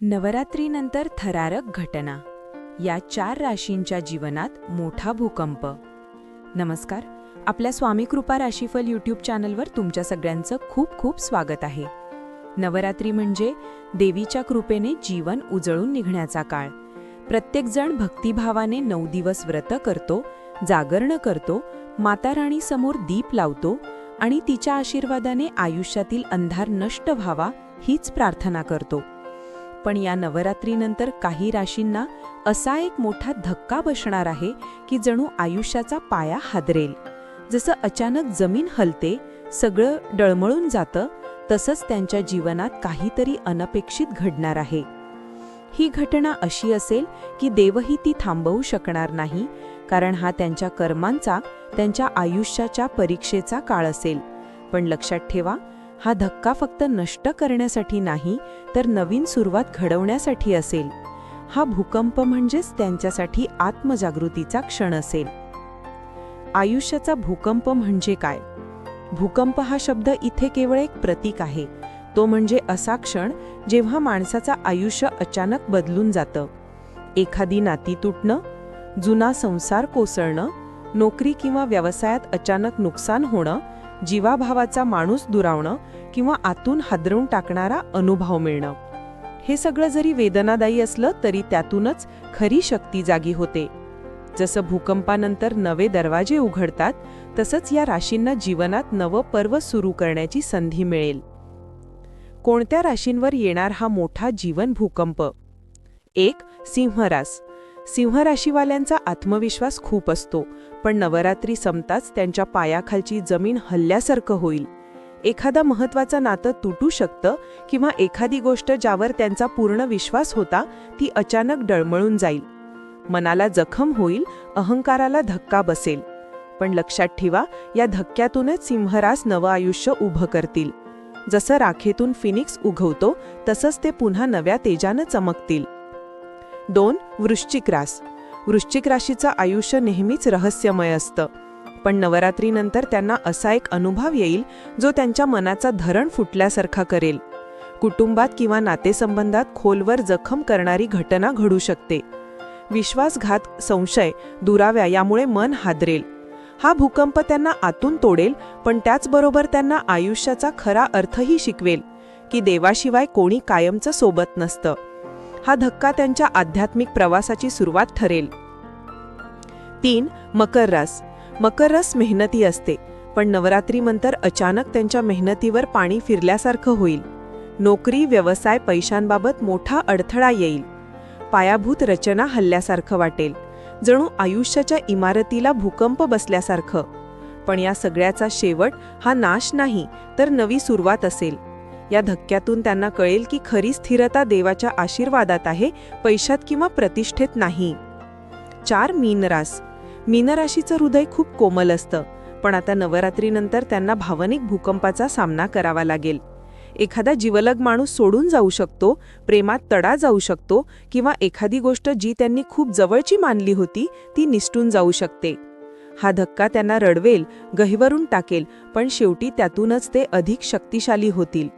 नवरात्रीनंतर थरारक घटना. या चार राशींच्या जीवनात मोठा भूकंप. नमस्कार. आपल्या स्वामी कृपा राशीफल यूट्यूब चॅनलवर तुमच्या सगळ्यांचं खूप खूप स्वागत आहे. नवरात्री म्हणजे देवीच्या कृपेने जीवन उजळून निघण्याचा काळ. प्रत्येकजण भक्तिभावाने नऊ दिवस व्रत करतो जागरण करतो माता राणीसमोर दीप लावतो आणि तिच्या आशीर्वादाने आयुष्यातील अंधार नष्ट व्हावा हीच प्रार्थना करतो. पण या नवरात्रीनंतर काही राशींना असा एक मोठा धक्का बसणार आहे की जणू आयुष्याचा पाया हादरेल. जसं अचानक जमीन हलते सगळं डळमळून जातं तसंच त्यांच्या जीवनात काहीतरी अनपेक्षित घडणार आहे. ही घटना अशी असेल की देवही ती थांबवू शकणार नाही कारण हा त्यांच्या कर्मांचा त्यांच्या आयुष्याच्या परीक्षेचा काळ असेल. पण लक्षात ठेवा हा धक्का फक्त नष्ट करण्यासाठी नाही तर नवीन सुरुवात घडवण्यासाठी असेल. हा भूकंप म्हणजेच त्यांच्यासाठी आत्मजागृतीचा क्षण असेल. आयुष्याचा भूकंप म्हणजे काय? भूकंप हा शब्द इथे केवळ एक प्रतीक आहे. तो म्हणजे असा क्षण जेव्हा माणसाचं आयुष्य अचानक बदलून जातं. एखादी नाती तुटणं जुना संसार कोसळणं नोकरी किंवा व्यवसायात अचानक नुकसान होणं जीवाभावाचा माणूस दुरावणं किंवा आतून हादरवून टाकणारा अनुभव मिळणं. हे सगळं जरी वेदनादायी असलं तरी त्यातूनच खरी शक्ती जागी होते. जसं भूकंपानंतर नवे दरवाजे उघडतात तसंच या राशींना जीवनात नवं पर्व सुरू करण्याची संधी मिळेल. कोणत्या राशींवर येणार हा मोठा जीवन भूकंप? एक सिंहरास. सिंह राशीवाल्यांचा आत्मविश्वास खूप असतो पण नवरात्री संपताच त्यांच्या पायाखालची जमीन हल्ल्यासारखं होईल. एखादा महत्वाचं नातं तुटू शकतं किंवा एखादी गोष्ट ज्यावर त्यांचा पूर्ण विश्वास होता ती अचानक डळमळून जाईल. मनाला जखम होईल अहंकाराला धक्का बसेल. पण लक्षात ठेवा या धक्क्यातूनच सिंहरास नवं आयुष्य उभं करतील. जसं राखेतून फिनिक्स उगवतो तसंच ते पुन्हा नव्या तेजानं चमकतील. दोन वृश्चिक रास. वृश्चिक राशीचं आयुष्य नेहमीच रहस्यमय असतं. पण नवरात्रीनंतर त्यांना असा एक अनुभव येईल जो त्यांच्या मनाचा धरण फुटल्यासारखा करेल. कुटुंबात किंवा नातेसंबंधात खोलवर जखम करणारी घटना घडू शकते. विश्वासघात संशय दुराव्या यामुळे मन हादरेल. हा भूकंप त्यांना आतून तोडेल पण त्याचबरोबर त्यांना आयुष्याचा खरा अर्थही शिकवेल की देवाशिवाय कोणी कायमचं सोबत नसतं. हा धक्का त्यांच्या आध्यात्मिक प्रवासाची सुरुवात ठरेल. तीन मकर रस. मकर रस मेहनती असते पण नवरात्रीनंतर अचानक त्यांच्या मेहनतीवर पाणी फिरल्यासारखं होईल. नोकरी व्यवसाय पैशांबाबत मोठा अडथळा येईल. पायाभूत रचना हल्ल्यासारखं वाटेल. जणू आयुष्याच्या इमारतीला भूकंप बसल्यासारखं. पण या सगळ्याचा शेवट हा नाश नाही तर नवी सुरुवात असेल. या धक्क्यातून त्यांना कळेल की खरी स्थिरता देवाच्या आशीर्वादात आहे पैशात किंवा प्रतिष्ठेत नाही. चार मीनरास. मीनराशीचं हृदय खूप कोमल असतं पण आता नवरात्रीनंतर त्यांना भावनिक भूकंपाचा सामना करावा लागेल. एखादा जिवलग माणूस सोडून जाऊ शकतो प्रेमात तडा जाऊ शकतो किंवा एखादी गोष्ट जी त्यांनी खूप जवळची मानली होती ती निसटून जाऊ शकते. हा धक्का त्यांना रडवेल गहिवरून टाकेल पण शेवटी त्यातूनच ते अधिक शक्तिशाली होतील.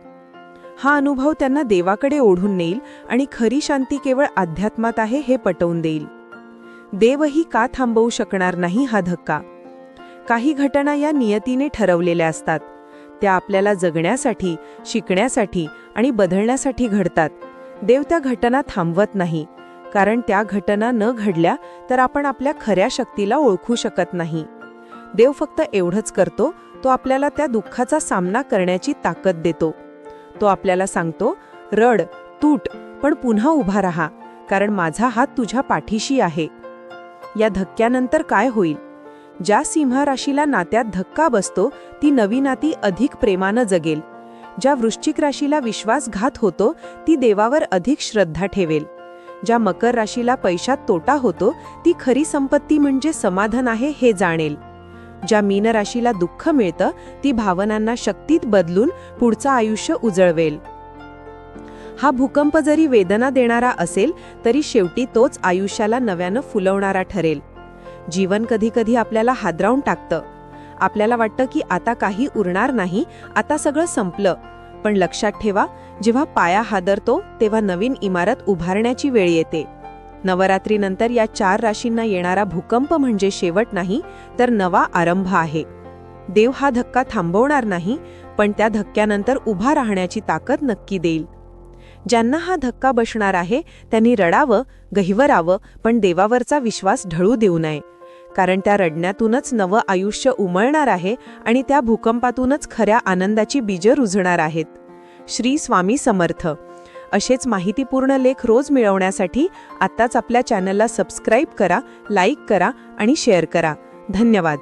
हा अनुभव त्यांना देवाकडे ओढून नेईल आणि खरी शांती केवळ अध्यात्मात आहे हे पटवून देईल. देवही का थांबवू शकणार नाही हा धक्का? काही घटना या नियतीने ठरवलेल्या असतात. त्या आपल्याला जगण्यासाठी शिकण्यासाठी आणि बदलण्यासाठी घडतात. देव त्या घटना थांबवत नाही. कारण त्या घटना न घडल्या तर आपण आपल्या खऱ्या शक्तीला ओळखू शकत नाही. देव फक्त एवढंच करतो तो आपल्याला त्या दुःखाचा सामना करण्याची ताकद देतो. तो आपल्याला सांगतो रड तूट पण पुन्हा उभा राहा कारण माझा हात तुझ्या पाठीशी आहे. या धक्क्यानंतर काय होईल? ज्या सिंह राशीला नात्यात धक्का बसतो ती नवी नाती अधिक प्रेमानं जगेल. ज्या वृश्चिक राशीला विश्वासघात होतो ती देवावर अधिक श्रद्धा ठेवेल. ज्या मकर राशीला पैशात तोटा होतो ती खरी संपत्ती म्हणजे समाधान आहे हे जाणेल. ज्या मीनराशीला दुःख मिळतं ती भावनांना शक्तीत बदलून पुढचं आयुष्य उजळवेल. हा भूकंप जरी वेदना देणारा असेल तरी शेवटी तोच आयुष्याला नव्यानं फुलवणारा ठरेल. जीवन कधी कधी आपल्याला हादरावून टाकतं. आपल्याला वाटतं की आता काही उरणार नाही आता सगळं संपलं. पण लक्षात ठेवा जेव्हा पाया हादरतो तेव्हा नवीन इमारत उभारण्याची वेळ येते. नवरात्रीनंतर या चार राशींना येणारा भूकंप म्हणजे शेवट नाही तर नवा आरंभ आहे. देव हा धक्का थांबवणार नाही पण त्या धक्क्यानंतर उभा राहण्याची ताकद नक्की देईल. ज्यांना हा धक्का बसणार आहे त्यांनी रडावं गहिवरावं पण देवावरचा विश्वास ढळू देऊ नये. कारण त्या रडण्यातूनच नवं आयुष्य उमळणार आहे आणि त्या भूकंपातूनच खऱ्या आनंदाची बीजं रुजणार आहेत. श्री स्वामी समर्थ. असेच माहितीपूर्ण लेख रोज मिळवण्यासाठी आत्ताच आपल्या चॅनलला सबस्क्राईब करा लाईक करा आणि शेअर करा. धन्यवाद.